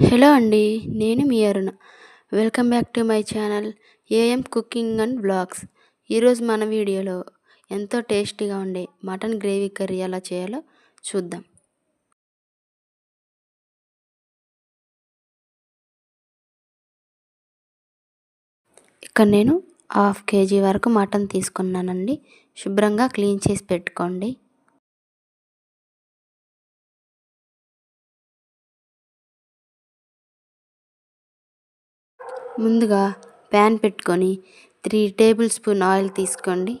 Hello అండి నేను మీ Aruna. Welcome back to my channel A M cooking and blogs. ఈరోజు మన వీడియోలో ఎంతో టేస్టీగా ఉండే మటన్ గ్రేవీ కర్రీ ఎలా చేయాలో చూద్దాం. ఇక్కడ నేను హాఫ్ కేజీ వరకు మటన్ తీసుకున్నానండి. శుభ్రంగా క్లీన్ చేసి పెట్టుకోండి. ముందుగా ప్యాన్ పెట్టుకొని త్రీ టేబుల్ స్పూన్ ఆయిల్ తీసుకోండి.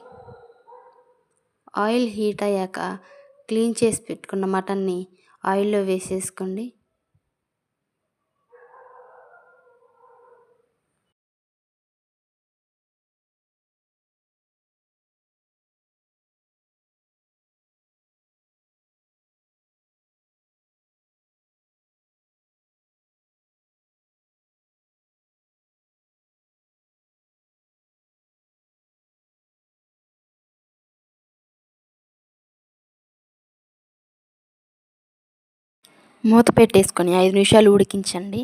ఆయిల్ హీట్ అయ్యాక క్లీన్ చేసి పెట్టుకున్న మటన్ని ఆయిల్లో వేసేసుకోండి. మూత పెట్టేసుకొని ఐదు నిమిషాలు ఉడికించండి.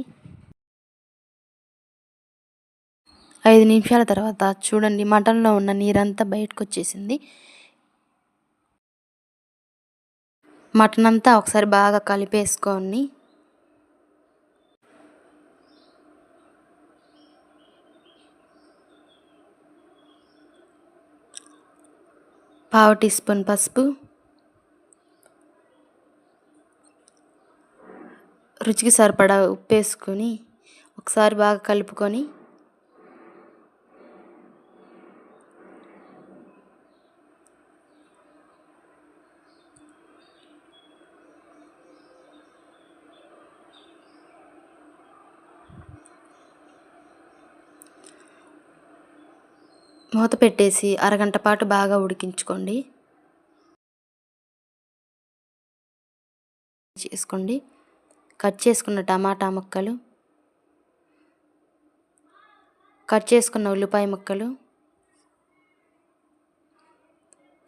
ఐదు నిమిషాల తర్వాత చూడండి మటన్లో ఉన్న నీరంతా బయటకు వచ్చేసింది మటన్ అంతా ఒకసారి బాగా కలిపేసుకొని పావు టీ స్పూన్ పసుపు రుచికి సరిపడా ఉప్పు వేసుకొని ఒకసారి బాగా కలుపుకొని మూత పెట్టేసి అరగంట పాటు బాగా ఉడికించుకోండి. చేసుకోండి. కట్ చేసుకున్న టమాటా ముక్కలు కట్ చేసుకున్న ఉల్లిపాయ ముక్కలు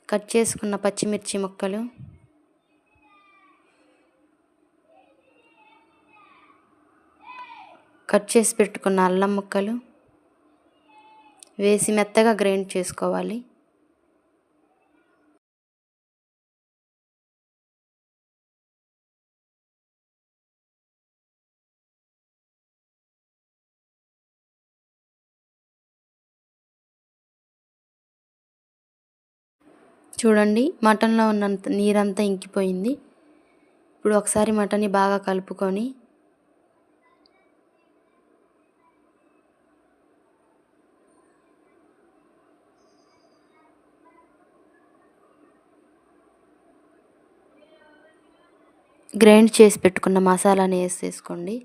కట్ చేసుకున్న పచ్చిమిర్చి ముక్కలు కట్ చేసి పెట్టుకున్న అల్లం ముక్కలు వేసి మెత్తగా గ్రైండ్ చేసుకోవాలి. చూడండి మటన్లో ఉన్నంత నీరంతా ఇంకిపోయింది. ఇప్పుడు ఒకసారి మటన్ని బాగా కలుపుకొని గ్రైండ్ చేసి పెట్టుకున్న మసాలాని వేసేసుకోండి.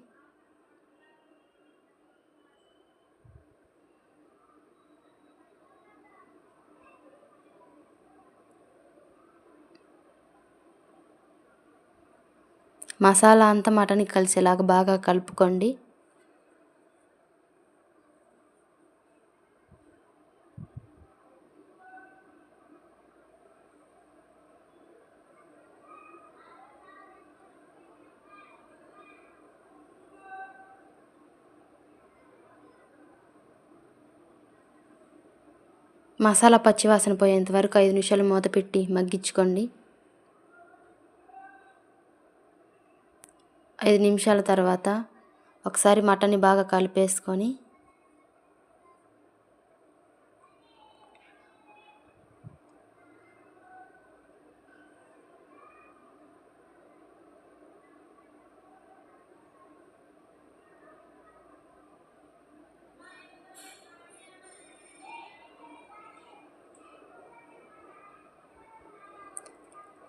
మసాలా అంతా మటన్కి కలిసేలాగా బాగా కలుపుకోండి. మసాలా పచ్చివాసన పోయేంత వరకు ఐదు నిమిషాలు మూత పెట్టి మగ్గించుకోండి. ఐదు నిమిషాల తర్వాత ఒకసారి మటన్ని బాగా కలిపేసుకొని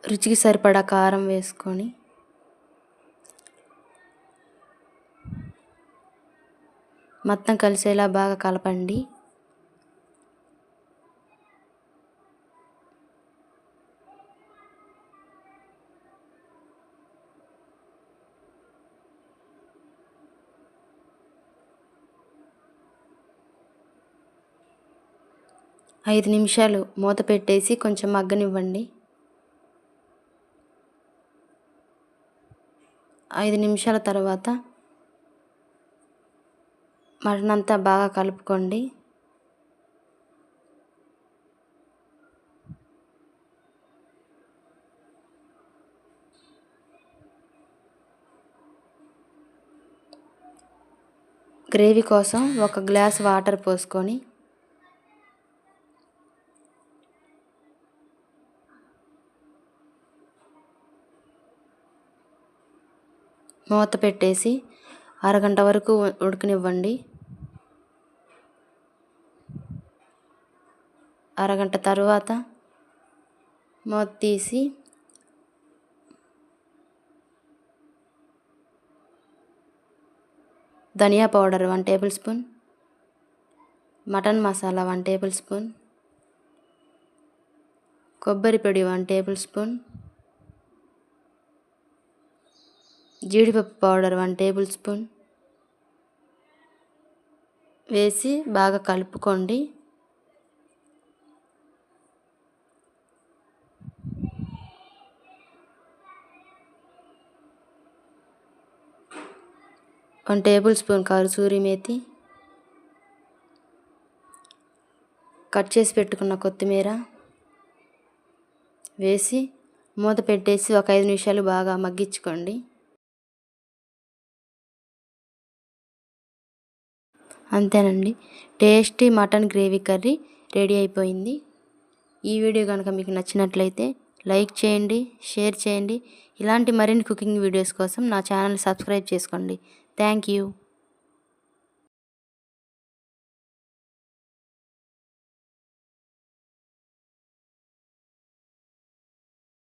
రుచికి సరిపడా కారం వేసుకొని మొత్తం కలిసేలా బాగా కలపండి. ఐదు నిమిషాలు మూత పెట్టేసి కొంచెం మగ్గనివ్వండి. ఐదు నిమిషాల తర్వాత మటన్ అంతా బాగా కలుపుకోండి. గ్రేవీ కోసం ఒక గ్లాస్ వాటర్ పోసుకొని మూత పెట్టేసి అరగంట వరకు ఉడకనివ్వండి. అరగంట తర్వాత మూత తీసి ధనియా powder one tablespoon mutton masala one tablespoon కొబ్బరి పొడి వన్ టేబుల్ స్పూన్ జీడిపప్పు పౌడర్ వన్ టేబుల్ స్పూన్ వేసి బాగా కలుపుకోండి. వన్ టేబుల్ స్పూన్ కరుసూరి మేతి కట్ చేసి పెట్టుకున్న కొత్తిమీర వేసి మూత పెట్టేసి ఒక ఐదు నిమిషాలు బాగా మగ్గించుకోండి. అంతేనండి. Tasty mutton gravy curry ready అయిపోయింది. ఈ వీడియో కనుక మీకు నచ్చినట్లయితే లైక్ చేయండి షేర్ చేయండి. ఇలాంటి మరిన్ని కుకింగ్ వీడియోస్ కోసం నా ఛానల్ సబ్స్క్రైబ్ చేసుకోండి. Thank you.